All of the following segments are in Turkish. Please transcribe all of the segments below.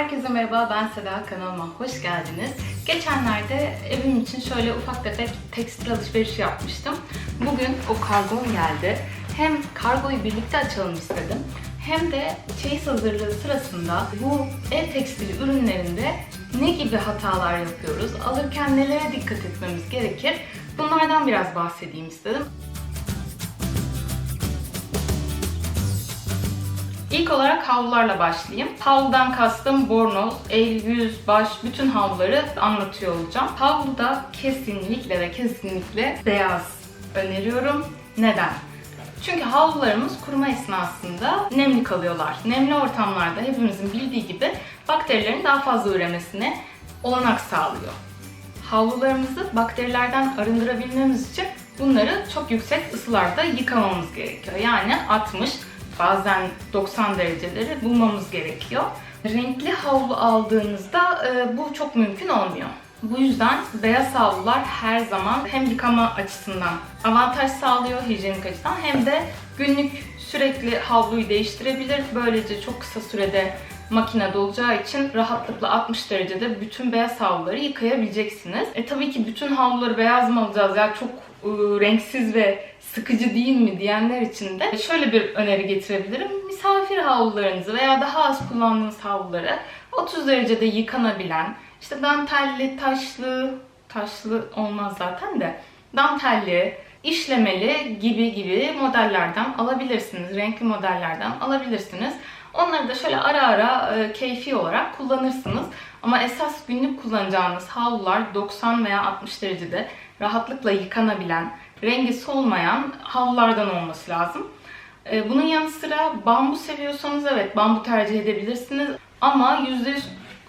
Herkese merhaba, ben Seda. Kanalıma hoş geldiniz. Geçenlerde evim için şöyle ufak tefek tekstil alışverişi yapmıştım. Bugün o kargom geldi. Hem kargoyu birlikte açalım istedim. Hem de çeyiz hazırlığı sırasında bu ev tekstili ürünlerinde ne gibi hatalar yapıyoruz, alırken nelere dikkat etmemiz gerekir bunlardan biraz bahsedeyim istedim. İlk olarak havlularla başlayayım. Havludan kastım bornoz, el, yüz, baş bütün havluları anlatıyor olacağım. Havluda kesinlikle ve kesinlikle beyaz öneriyorum. Neden? Çünkü havlularımız kuruma esnasında nemli kalıyorlar. Nemli ortamlarda hepimizin bildiği gibi bakterilerin daha fazla üremesine olanak sağlıyor. Havlularımızı bakterilerden arındırabilmemiz için bunları çok yüksek ısılarda yıkamamız gerekiyor. Yani 60 bazen 90 dereceleri bulmamız gerekiyor. Renkli havlu aldığınızda e, bu çok mümkün olmuyor. Bu yüzden beyaz havlular her zaman hem yıkama açısından avantaj sağlıyor hijyenik açıdan hem de günlük sürekli havluyu değiştirebilir. Böylece çok kısa sürede makine dolacağı için rahatlıkla 60 derecede bütün beyaz havluları yıkayabileceksiniz. E tabii ki bütün havluları beyaz mı alacağız ya çok e, renksiz ve sıkıcı değil mi diyenler için de şöyle bir öneri getirebilirim. Misafir havlularınızı veya daha az kullandığınız havluları 30 derecede yıkanabilen, işte dantelli, taşlı, taşlı olmaz zaten de, dantelli, işlemeli gibi gibi modellerden alabilirsiniz. Renkli modellerden alabilirsiniz. Onları da şöyle ara ara e, keyfi olarak kullanırsınız. Ama esas günlük kullanacağınız havlular 90 veya 60 derecede rahatlıkla yıkanabilen, rengi solmayan havlulardan olması lazım. E, bunun yanı sıra bambu seviyorsanız evet bambu tercih edebilirsiniz. Ama %100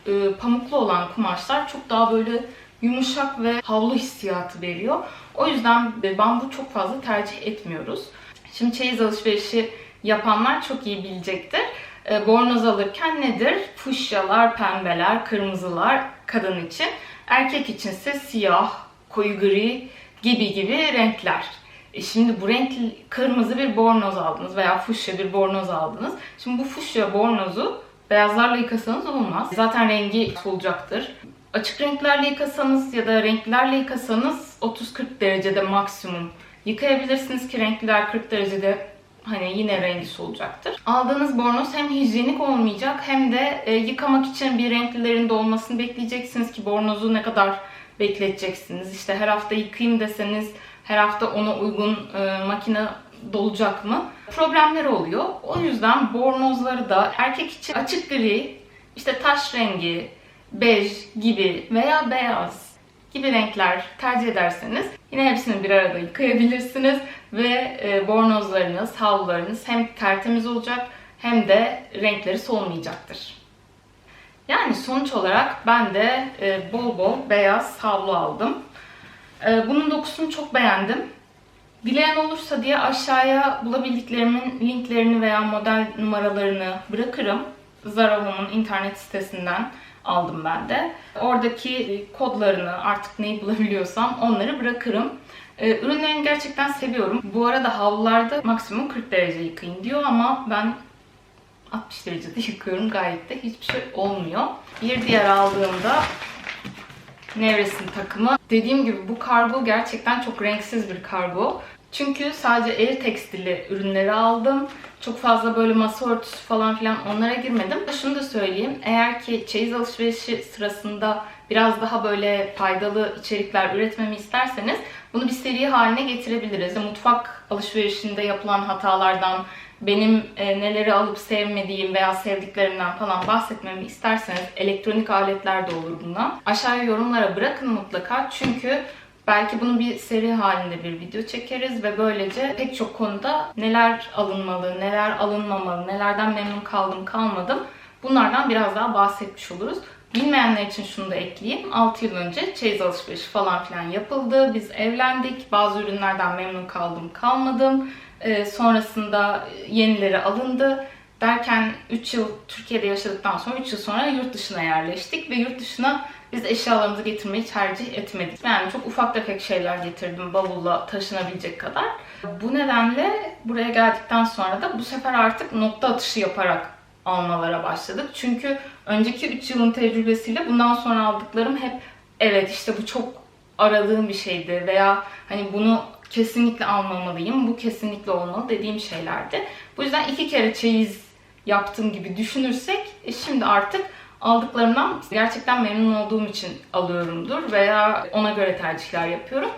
e, pamuklu olan kumaşlar çok daha böyle yumuşak ve havlu hissiyatı veriyor. O yüzden e, bambu çok fazla tercih etmiyoruz. Şimdi çeyiz alışverişi yapanlar çok iyi bilecektir. E, bornoz alırken nedir? Fuşyalar, pembeler, kırmızılar kadın için. Erkek içinse siyah, koyu gri gibi gibi renkler. E şimdi bu renkli kırmızı bir bornoz aldınız veya fuşya bir bornoz aldınız. Şimdi bu fuşya bornozu beyazlarla yıkasanız olmaz. Zaten rengi solacaktır. Açık renklerle yıkasanız ya da renklerle yıkasanız 30-40 derecede maksimum yıkayabilirsiniz ki renkliler 40 derecede hani yine rengi solacaktır. Aldığınız bornoz hem hijyenik olmayacak hem de e, yıkamak için bir renklilerin dolmasını bekleyeceksiniz ki bornozu ne kadar bekleteceksiniz. İşte her hafta yıkayayım deseniz her hafta ona uygun e, makine dolacak mı? Problemler oluyor. O yüzden bornozları da erkek için açık gri, işte taş rengi, bej gibi veya beyaz gibi renkler tercih ederseniz yine hepsini bir arada yıkayabilirsiniz ve e, bornozlarınız, havlularınız hem tertemiz olacak hem de renkleri solmayacaktır. Yani sonuç olarak ben de e, bol bol beyaz havlu aldım. E, bunun dokusunu çok beğendim. Dileyen olursa diye aşağıya bulabildiklerimin linklerini veya model numaralarını bırakırım. Home'un internet sitesinden aldım ben de. Oradaki kodlarını artık neyi bulabiliyorsam onları bırakırım. Ee, ürünlerini gerçekten seviyorum. Bu arada havlularda maksimum 40 derece yıkayın diyor ama ben 60 derecede yıkıyorum gayet de hiçbir şey olmuyor. Bir diğer aldığımda Nevres'in takımı. Dediğim gibi bu kargo gerçekten çok renksiz bir kargo. Çünkü sadece el tekstili ürünleri aldım. Çok fazla böyle masa örtüsü falan filan onlara girmedim. Şunu da söyleyeyim. Eğer ki çeyiz alışverişi sırasında biraz daha böyle faydalı içerikler üretmemi isterseniz bunu bir seri haline getirebiliriz. Mutfak alışverişinde yapılan hatalardan, benim e, neleri alıp sevmediğim veya sevdiklerimden falan bahsetmemi isterseniz elektronik aletler de olur bundan. Aşağıya yorumlara bırakın mutlaka çünkü belki bunu bir seri halinde bir video çekeriz ve böylece pek çok konuda neler alınmalı, neler alınmamalı, nelerden memnun kaldım kalmadım bunlardan biraz daha bahsetmiş oluruz. Bilmeyenler için şunu da ekleyeyim. 6 yıl önce çeyiz alışverişi falan filan yapıldı. Biz evlendik. Bazı ürünlerden memnun kaldım kalmadım. Ee, sonrasında yenileri alındı. Derken 3 yıl Türkiye'de yaşadıktan sonra 3 yıl sonra yurt dışına yerleştik ve yurt dışına biz eşyalarımızı getirmeyi tercih etmedik. Yani çok ufak tefek şeyler getirdim bavulla taşınabilecek kadar. Bu nedenle buraya geldikten sonra da bu sefer artık nokta atışı yaparak almalara başladık. Çünkü önceki 3 yılın tecrübesiyle bundan sonra aldıklarım hep evet işte bu çok aradığım bir şeydi veya hani bunu kesinlikle almamalıyım, bu kesinlikle olmalı dediğim şeylerdi. Bu yüzden iki kere çeyiz yaptığım gibi düşünürsek e, şimdi artık aldıklarımdan gerçekten memnun olduğum için alıyorumdur veya ona göre tercihler yapıyorum.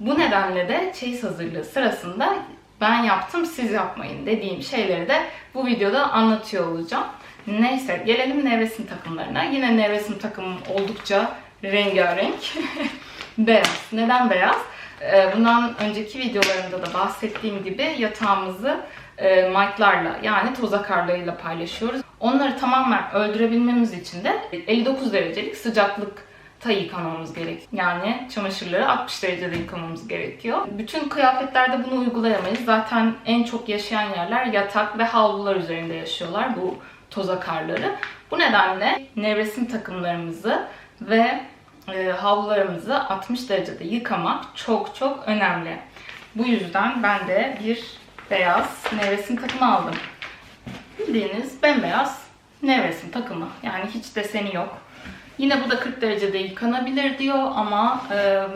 Bu nedenle de çeyiz hazırlığı sırasında ben yaptım siz yapmayın dediğim şeyleri de bu videoda anlatıyor olacağım. Neyse gelelim nevresim takımlarına. Yine nevresim takımım oldukça rengarenk. beyaz. Neden beyaz? Ee, Bundan önceki videolarımda da bahsettiğim gibi yatağımızı e, mike'larla yani toz akarlarıyla paylaşıyoruz. Onları tamamen öldürebilmemiz için de 59 derecelik sıcaklıkta yıkamamız gerekiyor. Yani çamaşırları 60 derecede yıkamamız gerekiyor. Bütün kıyafetlerde bunu uygulayamayız. Zaten en çok yaşayan yerler yatak ve havlular üzerinde yaşıyorlar bu toz akarları. Bu nedenle nevresim takımlarımızı ve e, havlularımızı 60 derecede yıkamak çok çok önemli. Bu yüzden ben de bir beyaz nevresim takımı aldım. Bildiğiniz bembeyaz nevresim takımı. Yani hiç deseni yok. Yine bu da 40 derecede yıkanabilir diyor ama e,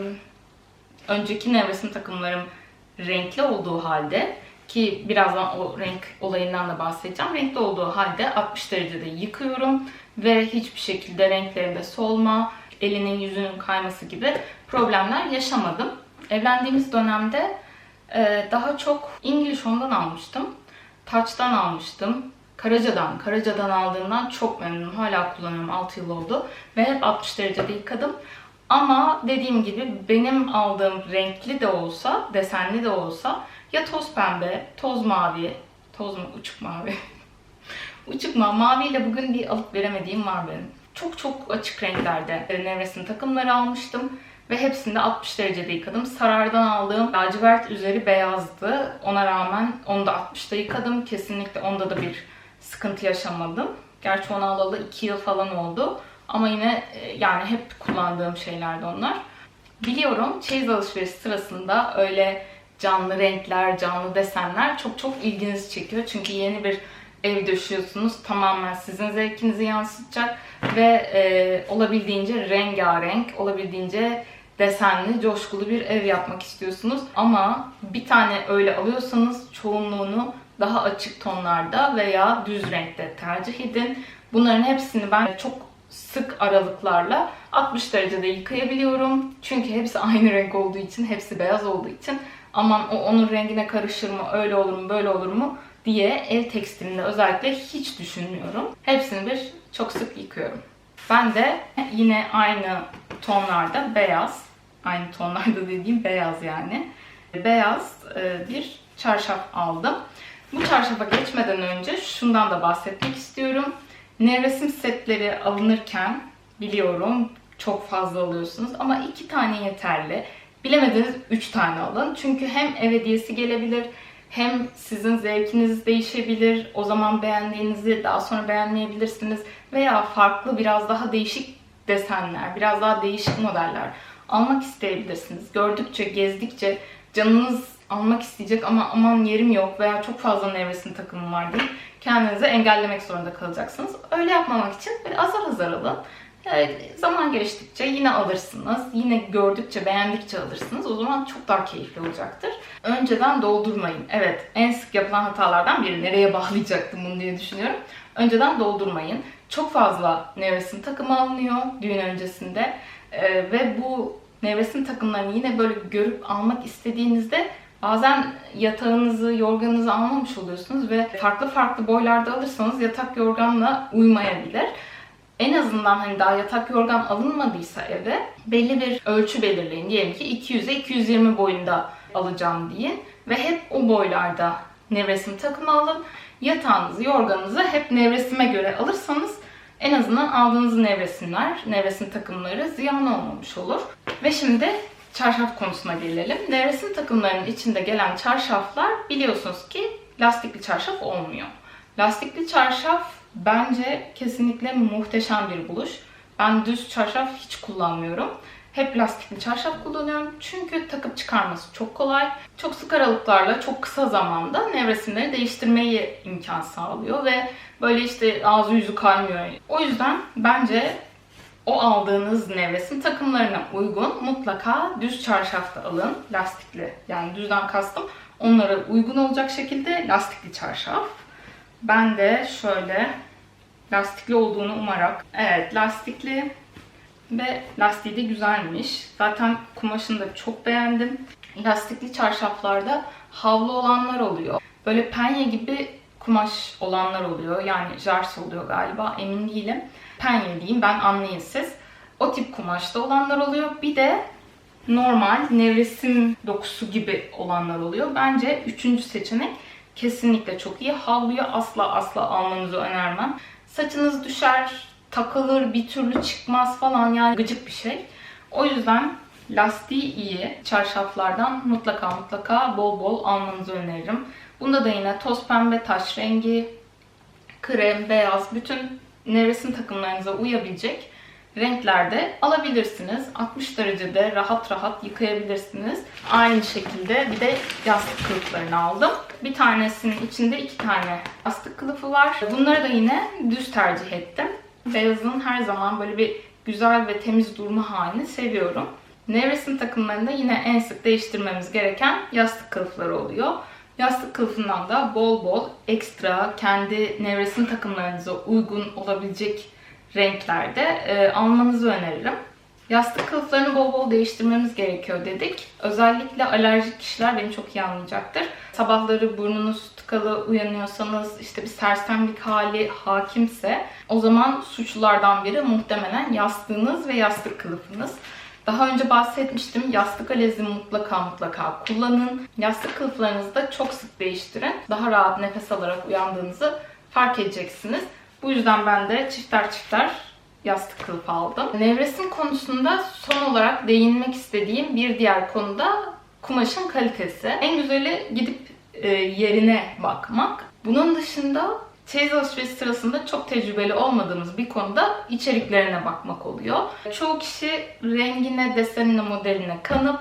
önceki nevresim takımlarım renkli olduğu halde ki birazdan o renk olayından da bahsedeceğim. Renkli olduğu halde 60 derecede yıkıyorum ve hiçbir şekilde renklerinde solma, elinin yüzünün kayması gibi problemler yaşamadım. Evlendiğimiz dönemde daha çok English Home'dan almıştım. Touch'tan almıştım. Karaca'dan, Karaca'dan aldığımdan çok memnunum. Hala kullanıyorum 6 yıl oldu. Ve hep 60 derecede yıkadım. Ama dediğim gibi benim aldığım renkli de olsa, desenli de olsa ya toz pembe, toz mavi, toz mu uçuk mavi. uçuk mavi, maviyle bugün bir alıp veremediğim var benim. Çok çok açık renklerde nevresim takımları almıştım. Ve hepsini de 60 derecede yıkadım. Sarar'dan aldığım lacivert üzeri beyazdı. Ona rağmen onu da 60'da yıkadım. Kesinlikle onda da bir sıkıntı yaşamadım. Gerçi onu alalı 2 yıl falan oldu. Ama yine e, yani hep kullandığım şeylerdi onlar. Biliyorum çeyiz alışveriş sırasında öyle canlı renkler, canlı desenler çok çok ilginizi çekiyor. Çünkü yeni bir ev döşüyorsunuz. Tamamen sizin zevkinizi yansıtacak ve e, olabildiğince rengarenk, olabildiğince desenli, coşkulu bir ev yapmak istiyorsunuz. Ama bir tane öyle alıyorsanız çoğunluğunu daha açık tonlarda veya düz renkte tercih edin. Bunların hepsini ben çok sık aralıklarla 60 derecede yıkayabiliyorum. Çünkü hepsi aynı renk olduğu için, hepsi beyaz olduğu için aman o onun rengine karışır mı, öyle olur mu, böyle olur mu diye ev tekstilinde özellikle hiç düşünmüyorum. Hepsini bir çok sık yıkıyorum. Ben de yine aynı tonlarda beyaz, aynı tonlarda dediğim beyaz yani. Beyaz e, bir çarşaf aldım. Bu çarşafa geçmeden önce şundan da bahsetmek istiyorum. Nevresim setleri alınırken biliyorum çok fazla alıyorsunuz ama iki tane yeterli. Bilemediniz üç tane alın. Çünkü hem ev hediyesi gelebilir hem sizin zevkiniz değişebilir. O zaman beğendiğinizi daha sonra beğenmeyebilirsiniz. Veya farklı biraz daha değişik desenler, biraz daha değişik modeller almak isteyebilirsiniz. Gördükçe, gezdikçe canınız almak isteyecek ama aman yerim yok veya çok fazla nevresim takımım var diye kendinizi engellemek zorunda kalacaksınız. Öyle yapmamak için böyle azar azar alın. Evet, zaman geçtikçe yine alırsınız. Yine gördükçe, beğendikçe alırsınız. O zaman çok daha keyifli olacaktır. Önceden doldurmayın. Evet, en sık yapılan hatalardan biri. Nereye bağlayacaktım bunu diye düşünüyorum. Önceden doldurmayın. Çok fazla nevresim takımı alınıyor düğün öncesinde. Ee, ve bu nevresim takımlarını yine böyle görüp almak istediğinizde bazen yatağınızı, yorganınızı almamış oluyorsunuz ve farklı farklı boylarda alırsanız yatak yorganla uymayabilir en azından hani daha yatak yorgan alınmadıysa eve belli bir ölçü belirleyin. Diyelim ki 200'e 220 boyunda alacağım diye ve hep o boylarda nevresim takımı alın. Yatağınızı, yorganınızı hep nevresime göre alırsanız en azından aldığınız nevresimler, nevresim takımları ziyan olmamış olur. Ve şimdi çarşaf konusuna gelelim. Nevresim takımlarının içinde gelen çarşaflar biliyorsunuz ki lastikli çarşaf olmuyor. Lastikli çarşaf Bence kesinlikle muhteşem bir buluş. Ben düz çarşaf hiç kullanmıyorum. hep lastikli çarşaf kullanıyorum. Çünkü takıp çıkarması çok kolay. Çok sık aralıklarla çok kısa zamanda nevresimleri değiştirmeyi imkan sağlıyor ve böyle işte ağzı yüzü kaymıyor. O yüzden bence o aldığınız nevresim takımlarına uygun mutlaka düz çarşafta alın. Lastikli yani düzden kastım onlara uygun olacak şekilde lastikli çarşaf. Ben de şöyle lastikli olduğunu umarak evet lastikli ve lastiği de güzelmiş. Zaten kumaşını da çok beğendim. Lastikli çarşaflarda havlu olanlar oluyor. Böyle penye gibi kumaş olanlar oluyor. Yani jars oluyor galiba emin değilim. Penye diyeyim ben anlayın siz. O tip kumaşta olanlar oluyor. Bir de normal nevresim dokusu gibi olanlar oluyor. Bence üçüncü seçenek kesinlikle çok iyi. Havluyu asla asla almanızı önermem. Saçınız düşer, takılır, bir türlü çıkmaz falan yani gıcık bir şey. O yüzden lastiği iyi çarşaflardan mutlaka mutlaka bol bol almanızı öneririm. Bunda da yine toz pembe taş rengi, krem, beyaz bütün nevresim takımlarınıza uyabilecek renklerde alabilirsiniz. 60 derecede rahat rahat yıkayabilirsiniz. Aynı şekilde bir de yastık kılıflarını aldım. Bir tanesinin içinde iki tane yastık kılıfı var. Bunları da yine düz tercih ettim. Beyazın her zaman böyle bir güzel ve temiz durma halini seviyorum. Nevresim takımlarında yine en sık değiştirmemiz gereken yastık kılıfları oluyor. Yastık kılıfından da bol bol ekstra kendi nevresim takımlarınıza uygun olabilecek renklerde e, almanızı öneririm. Yastık kılıflarını bol bol değiştirmemiz gerekiyor dedik. Özellikle alerjik kişiler beni çok iyi anlayacaktır. Sabahları burnunuz tıkalı uyanıyorsanız, işte bir sersemlik hali hakimse o zaman suçlulardan biri muhtemelen yastığınız ve yastık kılıfınız. Daha önce bahsetmiştim. Yastık alezi mutlaka mutlaka kullanın. Yastık kılıflarınızı da çok sık değiştirin. Daha rahat nefes alarak uyandığınızı fark edeceksiniz. Bu yüzden ben de çifter çifter yastık kılıfı aldım. Nevresim konusunda son olarak değinmek istediğim bir diğer konuda kumaşın kalitesi. En güzeli gidip e, yerine bakmak. Bunun dışında çeyiz alışveriş sırasında çok tecrübeli olmadığımız bir konuda içeriklerine bakmak oluyor. Çoğu kişi rengine, desenine, modeline kanıp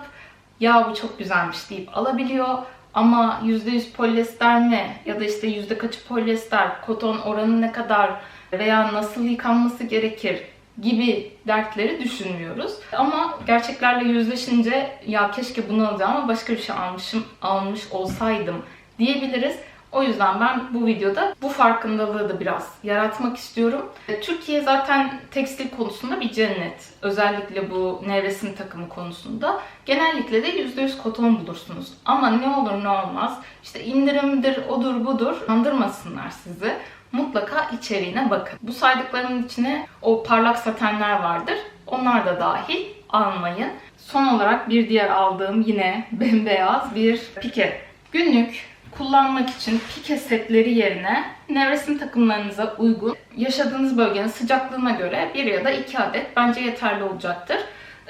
ya bu çok güzelmiş deyip alabiliyor. Ama %100 polyester mi ya da işte yüzde kaçı polyester, koton oranı ne kadar veya nasıl yıkanması gerekir gibi dertleri düşünmüyoruz. Ama gerçeklerle yüzleşince ya keşke bunu alacağım ama başka bir şey almışım, almış olsaydım diyebiliriz. O yüzden ben bu videoda bu farkındalığı da biraz yaratmak istiyorum. Türkiye zaten tekstil konusunda bir cennet. Özellikle bu nevresim takımı konusunda. Genellikle de %100 koton bulursunuz. Ama ne olur ne olmaz işte indirimdir, odur budur kandırmasınlar sizi. Mutlaka içeriğine bakın. Bu saydıklarımın içine o parlak satenler vardır. Onlar da dahil almayın. Son olarak bir diğer aldığım yine bembeyaz bir pike. Günlük kullanmak için pike setleri yerine nevresim takımlarınıza uygun yaşadığınız bölgenin sıcaklığına göre bir ya da iki adet bence yeterli olacaktır.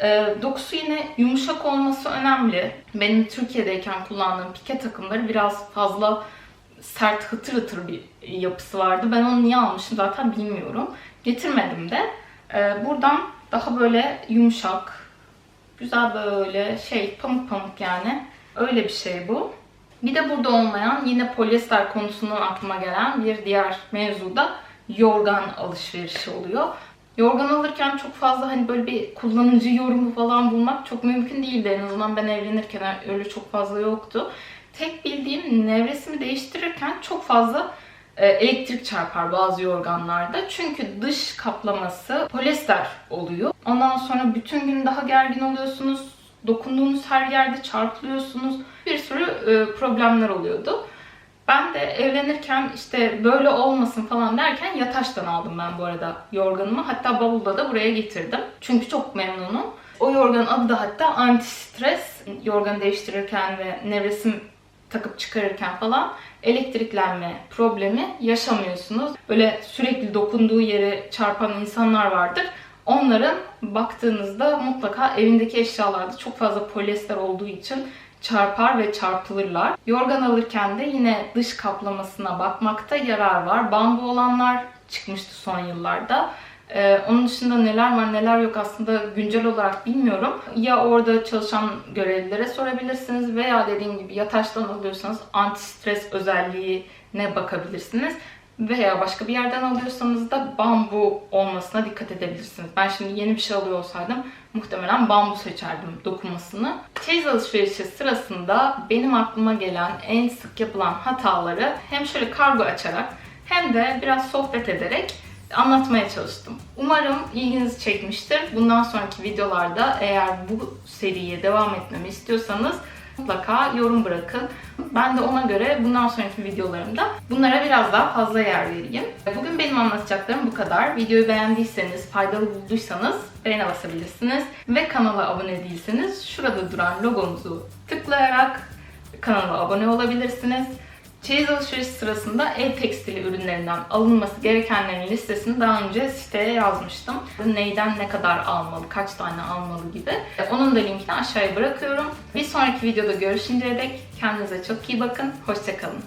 E, dokusu yine yumuşak olması önemli. Benim Türkiye'deyken kullandığım pike takımları biraz fazla sert hıtır hıtır bir yapısı vardı. Ben onu niye almışım zaten bilmiyorum. Getirmedim de. E, buradan daha böyle yumuşak, güzel böyle şey pamuk pamuk yani. Öyle bir şey bu. Bir de burada olmayan yine polyester konusundan aklıma gelen bir diğer mevzu da yorgan alışverişi oluyor. Yorgan alırken çok fazla hani böyle bir kullanıcı yorumu falan bulmak çok mümkün değildi. En azından ben evlenirken öyle çok fazla yoktu. Tek bildiğim nevresimi değiştirirken çok fazla e, elektrik çarpar bazı yorganlarda. Çünkü dış kaplaması polyester oluyor. Ondan sonra bütün gün daha gergin oluyorsunuz. Dokunduğunuz her yerde çarpılıyorsunuz. Bir sürü e, problemler oluyordu. Ben de evlenirken işte böyle olmasın falan derken Yataş'tan aldım ben bu arada yorganımı. Hatta bavulda da buraya getirdim. Çünkü çok memnunum. O yorganın adı da hatta anti stres. Yorganı değiştirirken ve nevresim takıp çıkarırken falan elektriklenme problemi yaşamıyorsunuz. Böyle sürekli dokunduğu yere çarpan insanlar vardır. Onların baktığınızda mutlaka evindeki eşyalarda çok fazla polyester olduğu için çarpar ve çarpılırlar. Yorgan alırken de yine dış kaplamasına bakmakta yarar var. Bambu olanlar çıkmıştı son yıllarda. Ee, onun dışında neler var neler yok aslında güncel olarak bilmiyorum. Ya orada çalışan görevlilere sorabilirsiniz veya dediğim gibi ya taştan alıyorsanız anti stres özelliğine bakabilirsiniz. Veya başka bir yerden alıyorsanız da bambu olmasına dikkat edebilirsiniz. Ben şimdi yeni bir şey alıyor olsaydım muhtemelen bambu seçerdim dokunmasını. Çeyiz alışverişi sırasında benim aklıma gelen en sık yapılan hataları hem şöyle kargo açarak hem de biraz sohbet ederek anlatmaya çalıştım. Umarım ilginizi çekmiştir. Bundan sonraki videolarda eğer bu seriye devam etmemi istiyorsanız mutlaka yorum bırakın. Ben de ona göre bundan sonraki videolarımda bunlara biraz daha fazla yer vereyim. Bugün benim anlatacaklarım bu kadar. Videoyu beğendiyseniz, faydalı bulduysanız beğene basabilirsiniz. Ve kanala abone değilseniz şurada duran logomuzu tıklayarak kanala abone olabilirsiniz. Çeyiz alışveriş sırasında el tekstili ürünlerinden alınması gerekenlerin listesini daha önce siteye yazmıştım. Neyden ne kadar almalı, kaç tane almalı gibi. Onun da linkini aşağıya bırakıyorum. Bir sonraki videoda görüşünceye dek kendinize çok iyi bakın. Hoşçakalın.